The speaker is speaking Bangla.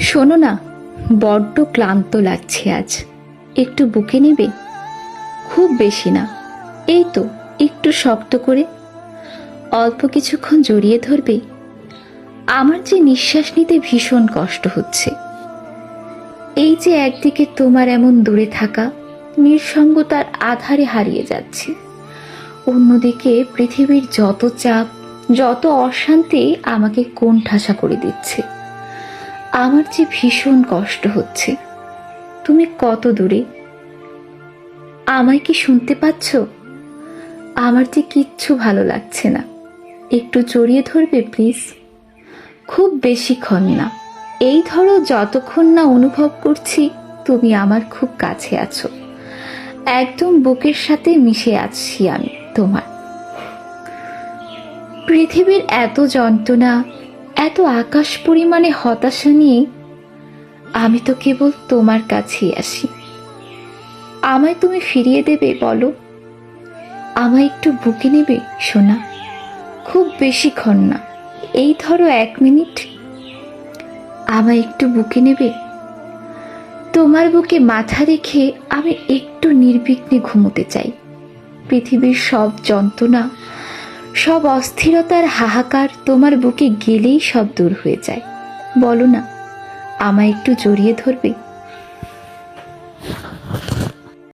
শোনো না, বড্ড ক্লান্ত লাগছে আজ। একটু বুকে নেবে? খুব বেশি না। এই তো, একটু শক্ত করে। অল্প কিছুক্ষণ জড়িয়ে ধরবে। আমার যে নিঃশ্বাস নিতে ভীষণ কষ্ট হচ্ছে। এই যে একদিকে তোমার এমন দূরে থাকা, নিঃসঙ্গতার আধারে হারিয়ে যাচ্ছে। অন্যদিকে পৃথিবীর যত চাপ, যত অশান্তি আমাকে কোন ঠাসা করে দিচ্ছে। আমার যে ভীষণ কষ্ট হচ্ছে। তুমি কত দূরে? আমায় কি শুনতে পাচ্ছ? আমার যে কিচ্ছু ভালো লাগছে না। একটু জড়িয়ে ধরবে, প্লিজ? খুব বেশিক্ষণ না। এই ধরো, যতক্ষণ না অনুভব করছি, তুমি আমার খুব কাছে আছো। একদম বুকের সাথে মিশে আছি আমি, তোমার। পৃথিবীর এত যন্ত্রণা এত আকাশ পরিমাণে হতাশা নিয়ে আমি তো কেবল তোমার কাছেই আসি। আমায় তুমি ফিরিয়ে দেবে, বলো। আমায় একটু বুকে নেবে, সোনা। খুব বেশিক্ষণ না। এই ধরো এক মিনিট। আমায় একটু বুকে নেবে। তোমার বুকে মাথা রেখে আমি একটু নির্বিঘ্নে ঘুমোতে চাই। পৃথিবীর সব যন্ত্রণা সব অস্থিরতার হাহাকার তোমার বুকে গেলেই সব দূর হয়ে যায়। বলো না, আমায় একটু জড়িয়ে ধরবে?